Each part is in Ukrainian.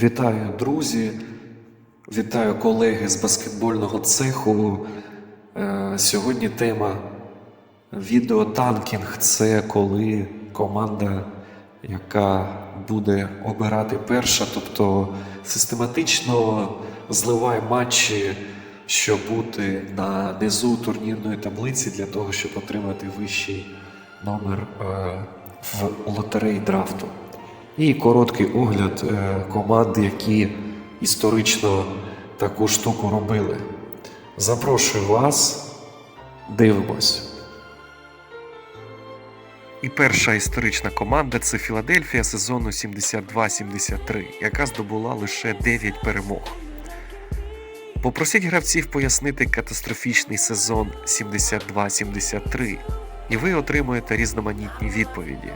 Вітаю, друзі! Вітаю колеги з баскетбольного цеху. Е, Сьогодні тема відеотанкінг це коли команда, яка буде обирати перша, тобто систематично зливає матчі, щоб бути на низу турнірної таблиці для того, щоб отримати вищий номер е, в лотереї драфту. І короткий огляд е, команд, які історично таку штуку робили. Запрошую вас, дивимось. І перша історична команда це Філадельфія сезону 72-73, яка здобула лише 9 перемог. Попросіть гравців пояснити катастрофічний сезон 72-73, і ви отримуєте різноманітні відповіді.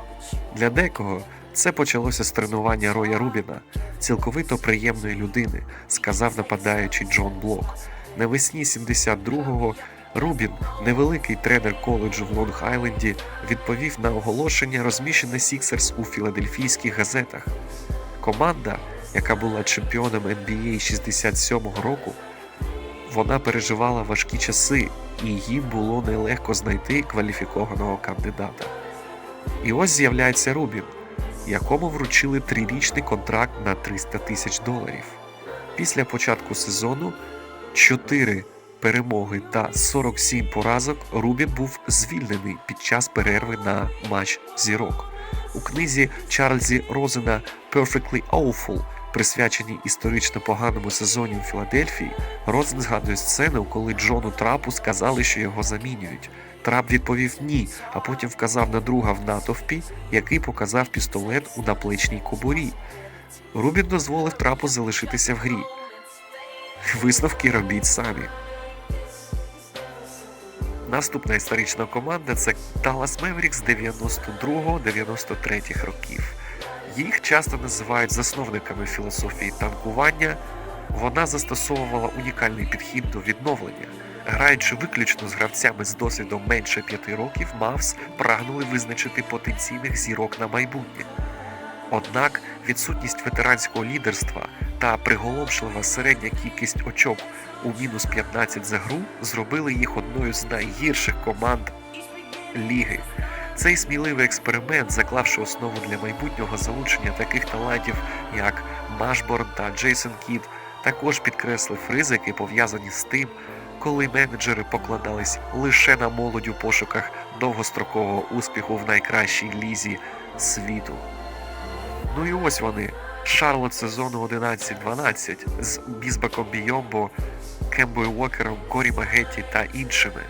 Для декого це почалося з тренування Роя Рубіна, цілковито приємної людини, сказав нападаючий Джон Блок. Навесні 72-го Рубін, невеликий тренер коледжу в Лонг-Айленді, відповів на оголошення, розміщене Сіксерс у філадельфійських газетах. Команда, яка була чемпіоном NBA 67-го року, вона переживала важкі часи, і їм було нелегко знайти кваліфікованого кандидата. І ось з'являється Рубін, якому вручили трирічний контракт на 300 тисяч доларів. Після початку сезону 4 перемоги та 47 поразок Рубін був звільнений під час перерви на матч зірок. У книзі Чарльзі Розена Perfectly Awful, присвяченій історично поганому сезоні у Філадельфії, Розен згадує сцену, коли Джону Трапу сказали, що його замінюють. Трап відповів ні, а потім вказав на друга в натовпі, який показав пістолет у наплечній кобурі. Рубін дозволив трапу залишитися в грі. Висновки робіть самі. Наступна історична команда це Dallas Mavericks 92-93 років. Їх часто називають засновниками філософії танкування. Вона застосовувала унікальний підхід до відновлення. Граючи виключно з гравцями з досвідом менше п'яти років, Мавс прагнули визначити потенційних зірок на майбутнє. Однак відсутність ветеранського лідерства та приголомшлива середня кількість очок у мінус 15 за гру зробили їх одною з найгірших команд ліги. Цей сміливий експеримент, заклавши основу для майбутнього залучення таких талантів, як Машборн та Джейсон Кід, також підкреслив ризики, пов'язані з тим, коли менеджери покладались лише на молодь у пошуках довгострокового успіху в найкращій лізі світу. Ну і ось вони. Шарлот сезону 11-12 з Бізбаком Бійомбо, Кембою Уокером, Корі Магетті та іншими.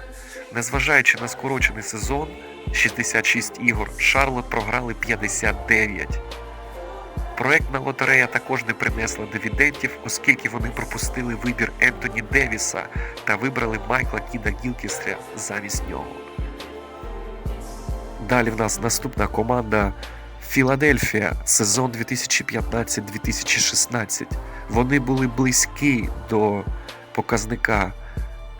Незважаючи на скорочений сезон 66 ігор, Шарлот програли 59. Проектна лотерея також не принесла дивідендів, оскільки вони пропустили вибір Ентоні Девіса та вибрали Майкла Кіда Гілкісля замість нього. Далі в нас наступна команда Філадельфія, сезон 2015-2016. Вони були близькі до показника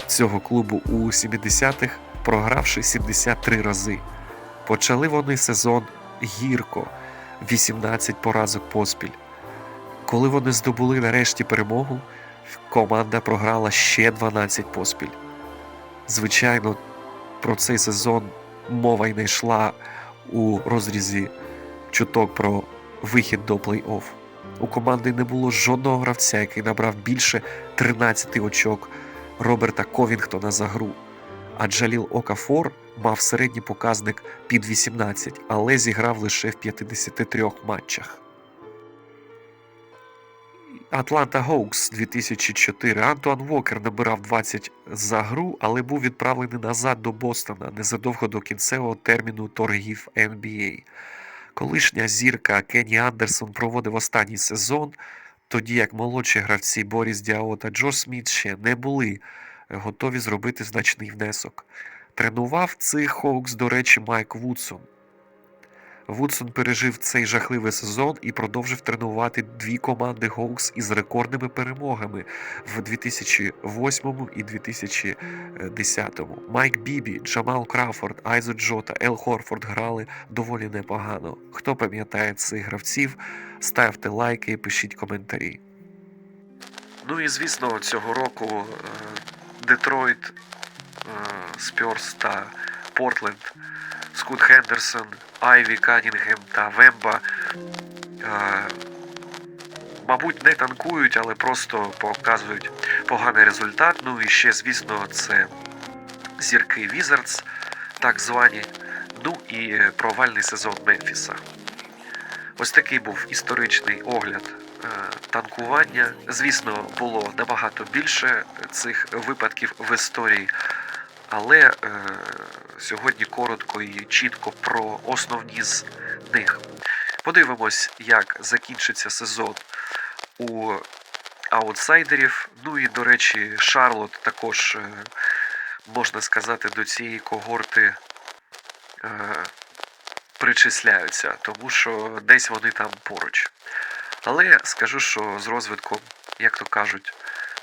цього клубу у 70-х, програвши 73 рази. Почали вони сезон гірко, 18 поразок поспіль. Коли вони здобули нарешті перемогу, команда програла ще 12 поспіль. Звичайно, про цей сезон мова й не йшла у розрізі чуток про вихід до плей-офф. У команди не було жодного гравця, який набрав більше 13 очок Роберта Ковінгтона за гру. А Джаліл Окафор мав середній показник під 18, але зіграв лише в 53 матчах. Атланта Гоукс 2004. Антуан Вокер набирав 20 за гру, але був відправлений назад до Бостона незадовго до кінцевого терміну торгів NBA. Колишня зірка Кенні Андерсон проводив останній сезон, тоді як молодші гравці Боріс Діао та Джо Сміт ще не були готові зробити значний внесок. Тренував цих Хоукс, до речі, Майк Вудсон. Вудсон пережив цей жахливий сезон і продовжив тренувати дві команди Гоукс із рекордними перемогами в 2008 і 2010. Майк Бібі, Джамал Крафорд, Айзо Джо та Ел Хорфорд грали доволі непогано. Хто пам'ятає цих гравців, ставте лайки пишіть коментарі. Ну і звісно, цього року е, Детройт, Спьорс та Портленд, Скут Хендерсон, Айві Канінгем та Вемба. е, Мабуть, не танкують, але просто показують поганий результат. Ну і ще, звісно, це зірки Візардс, так звані. Ну і е, провальний сезон Мемфіса. Ось такий був історичний огляд е, танкування. Звісно, було набагато більше цих випадків в історії, але е, сьогодні коротко і чітко про основні з них. Подивимось, як закінчиться сезон у аутсайдерів. Ну і, до речі, Шарлот також, е, можна сказати, до цієї когорти е, причисляються, тому що десь вони там поруч. Але скажу, що з розвитком, як то кажуть,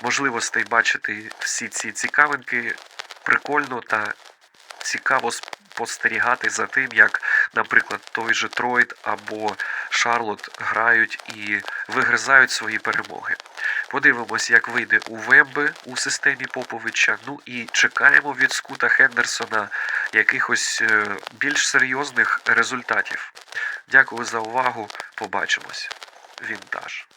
можливостей бачити всі ці цікавинки прикольно та цікаво спостерігати за тим, як, наприклад, той же Тройд або Шарлот грають і вигризають свої перемоги. Подивимось, як вийде у Вемби у системі Поповича. Ну і чекаємо від Скута Хендерсона якихось е, більш серйозних результатів. Дякую за увагу. Побачимось. vintage.